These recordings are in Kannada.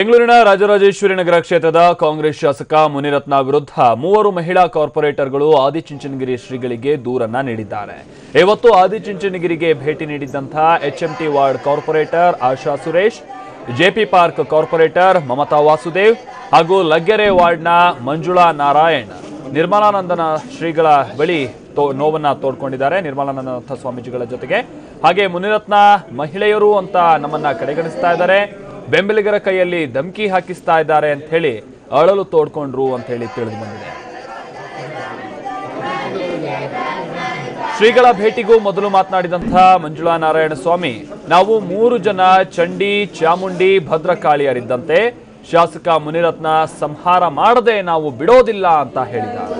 ಬೆಂಗಳೂರಿನ ರಾಜರಾಜೇಶ್ವರಿ ನಗರ ಕ್ಷೇತ್ರದ ಕಾಂಗ್ರೆಸ್ ಶಾಸಕ ಮುನಿರತ್ನ ವಿರುದ್ಧ ಮೂವರು ಮಹಿಳಾ ಕಾರ್ಪೊರೇಟರ್ಗಳು ಆದಿಚುಂಚನಗಿರಿ ಶ್ರೀಗಳಿಗೆ ದೂರನ್ನ ನೀಡಿದ್ದಾರೆ. ಇವತ್ತು ಆದಿಚುಂಚನಗಿರಿಗೆ ಭೇಟಿ ನೀಡಿದ್ದಂತಹ HMT ward corporator Asha Suresh, JP park corporator Mamata Vasudev ಹಾಗೂ ಲಗ್ಗೆರೆ ವಾರ್ಡ್ನ ಮಂಜುಳಾ ನಾರಾಯಣ್ ನಿರ್ಮಲಾನಂದನ ಶ್ರೀಗಳ ಬಳಿ ನೋವನ್ನ ತೋಡ್ಕೊಂಡಿದ್ದಾರೆ ನಿರ್ಮಲಾನಂದನಾಥ ಸ್ವಾಮೀಜಿಗಳ ಜೊತೆಗೆ. ಹಾಗೆ ಮುನಿರತ್ನ ಮಹಿಳೆಯರು ಅಂತ ನಮ್ಮನ್ನ ಕಡೆಗಣಿಸ್ತಾ ಇದ್ದಾರೆ. ಬೆಂಬಲಿಗರ ಕೈಯಲ್ಲಿ ಧಮಕಿ ಹಾಕಿಸ್ತಾ ಇದ್ದಾರೆ ಅಂತ ಹೇಳಿ ಅಳಲು ತೋಡ್ಕೊಂಡ್ರು ಅಂತ ಹೇಳಿ ತಿಳಿದು ಬಂದಿದೆ. ಶ್ರೀಗಳ ಭೇಟಿಗೂ ಮೊದಲು ಮಾತನಾಡಿದಂತಹ ಮಂಜುಳಾ ನಾರಾಯಣ ಸ್ವಾಮಿ, ನಾವು ಮೂರು ಜನ ಚಂಡಿ, ಚಾಮುಂಡಿ, ಭದ್ರಕಾಳಿಯರಿದ್ದಂತೆ ಶಾಸಕ ಮುನಿರತ್ನ ಸಂಹಾರ ಮಾಡದೆ ನಾವು ಬಿಡೋದಿಲ್ಲ ಅಂತ ಹೇಳಿದ್ದಾರೆ.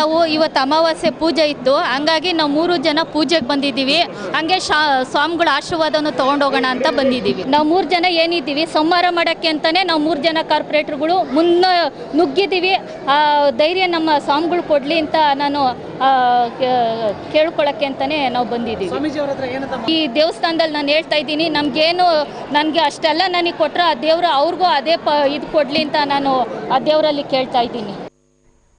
ನಾವು ಇವತ್ತು ಅಮಾವಾಸ್ಯೆ ಪೂಜೆ ಇತ್ತು. ಹಂಗಾಗಿ ನಾವು ಮೂರು ಜನ ಪೂಜೆಗೆ ಬಂದಿದ್ದೀವಿ. ಹಂಗೆ ಶಾ ಸ್ವಾಮಿಗಳ ಆಶೀರ್ವಾದವನ್ನು ತೊಗೊಂಡೋಗೋಣ ಅಂತ ಬಂದಿದ್ದೀವಿ. ನಾವು ಮೂರು ಜನ ಏನಿದ್ದೀವಿ ಸಂಹಾರ ಮಾಡೋಕ್ಕೆ ಅಂತಲೇ ನಾವು ಮೂರು ಜನ ಕಾರ್ಪೊರೇಟ್ರುಗಳು ಮುನ್ನ ನುಗ್ಗಿದ್ದೀವಿ. ಆ ಧೈರ್ಯ ನಮ್ಮ ಸ್ವಾಮಿಗಳು ಕೊಡಲಿ ಅಂತ ನಾನು ಕೇಳ್ಕೊಳ್ಳೋಕ್ಕೆ ಅಂತಲೇ ನಾವು ಬಂದಿದ್ದೀವಿ. ಈ ದೇವಸ್ಥಾನದಲ್ಲಿ ನಾನು ಹೇಳ್ತಾ ಇದ್ದೀನಿ ನಮಗೇನು ನನಗೆ ಅಷ್ಟೆಲ್ಲ ನನಗೆ ಕೊಟ್ಟರೆ ಆ ದೇವರು ಅವ್ರಿಗೂ ಅದೇ ಪ ಇದು ಕೊಡಲಿ ಅಂತ ನಾನು ಆ ದೇವರಲ್ಲಿ ಕೇಳ್ತಾ ಇದ್ದೀನಿ.